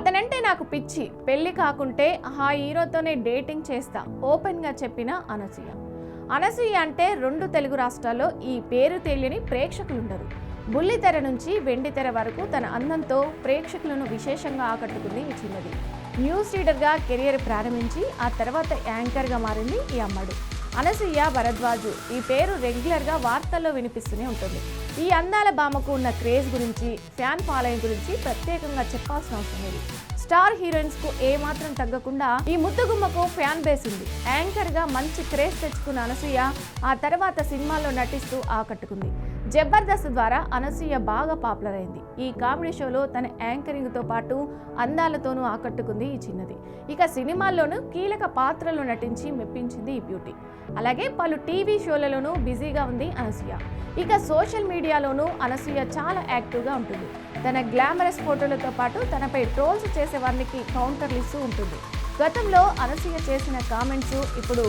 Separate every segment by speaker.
Speaker 1: అతనంటే నాకు పిచ్చి. పెళ్ళి కాకుంటే ఆ హీరోతోనే డేటింగ్ చేస్తా ఓపెన్గా చెప్పిన అనసూయ. అనసూయ అంటే రెండు తెలుగు రాష్ట్రాల్లో ఈ పేరు తెలియని ప్రేక్షకులుండరు. బుల్లితెర నుంచి వెండితెర వరకు తన అందంతో ప్రేక్షకులను విశేషంగా ఆకట్టుకుంది ఈ చిన్నది. న్యూస్ రీడర్గా కెరియర్ ప్రారంభించి ఆ తర్వాత యాంకర్గా మారింది ఈ అమ్మడు. అనసూయ భరద్వాజు ఈ పేరు రెగ్యులర్గా వార్తల్లో వినిపిస్తూనే ఉంటుంది. ఈ అందాల భామకు ఉన్న క్రేజ్ గురించి ఫ్యాన్ ఫాలోయింగ్ గురించి ప్రత్యేకంగా చెప్పాల్సిన అవసరం లేదు. స్టార్ హీరోయిన్స్కు ఏమాత్రం తగ్గకుండా ఈ ముద్దుగుమ్మకు ఫ్యాన్ బేస్ ఉంది. యాంకర్గా మంచి క్రేజ్ తెచ్చుకున్న అనసూయ ఆ తర్వాత సినిమాల్లో నటిస్తూ ఆకట్టుకుంది. జబర్దస్త్ ద్వారా అనసూయ బాగా పాపులర్ అయింది. ఈ కామెడీ షోలో తన యాంకరింగ్తో పాటు అందాలతోనూ ఆకట్టుకుంది ఈ చిన్నది. ఇక సినిమాల్లోనూ కీలక పాత్రలు నటించి మెప్పించింది ఈ బ్యూటీ. అలాగే పలు టీవీ షోలలోనూ బిజీగా ఉంది అనసూయ. ఇక సోషల్ మీడియాలోనూ అనసూయ చాలా యాక్టివ్గా ఉంటుంది. తన గ్లామరస్ ఫోటోలతో పాటు తనపై ట్రోల్స్ చేసే వారికి కౌంటర్లు ఇస్తూ ఉంటుంది. గతంలో అనసూయ చేసిన కామెంట్స్ ఇప్పుడు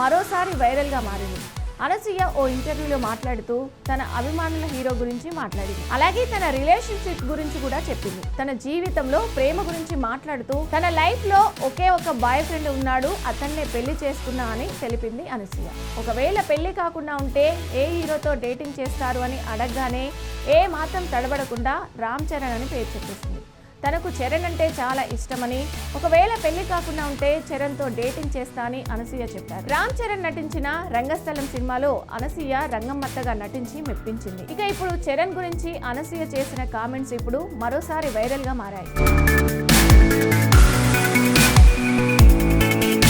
Speaker 1: మరోసారి వైరల్గా మారింది. అనసూయ ఓ ఇంటర్వ్యూలో మాట్లాడుతూ తన అభిమానుల హీరో గురించి మాట్లాడింది. అలాగే తన రిలేషన్షిప్ గురించి కూడా చెప్పింది. తన జీవితంలో ప్రేమ గురించి మాట్లాడుతూ తన లైఫ్లో ఒకే ఒక బాయ్ ఫ్రెండ్ ఉన్నాడు అతన్నే పెళ్ళి చేసుకున్నా అని తెలిపింది అనసూయ. ఒకవేళ పెళ్ళి కాకుండా ఉంటే ఏ హీరోతో డేటింగ్ చేస్తారు అని అడగగానే ఏ మాత్రం తడబడకుండా రామ్ చరణ్ అని పేరు చెప్పేసింది. తనకు చరణ్ అంటే చాలా ఇష్టమని ఒకవేళ పెళ్ళి కాకుండా ఉంటే చరణ్తో డేటింగ్ చేస్తా అని అనసూయ చెప్పారు. రామ్ చరణ్ నటించిన రంగస్థలం సినిమాలో అనసూయ రంగమ్మత్తగా నటించి మెప్పించింది. ఇక ఇప్పుడు చరణ్ గురించి అనసూయ చేసిన కామెంట్స్ ఇప్పుడు మరోసారి వైరల్గా మారాయి.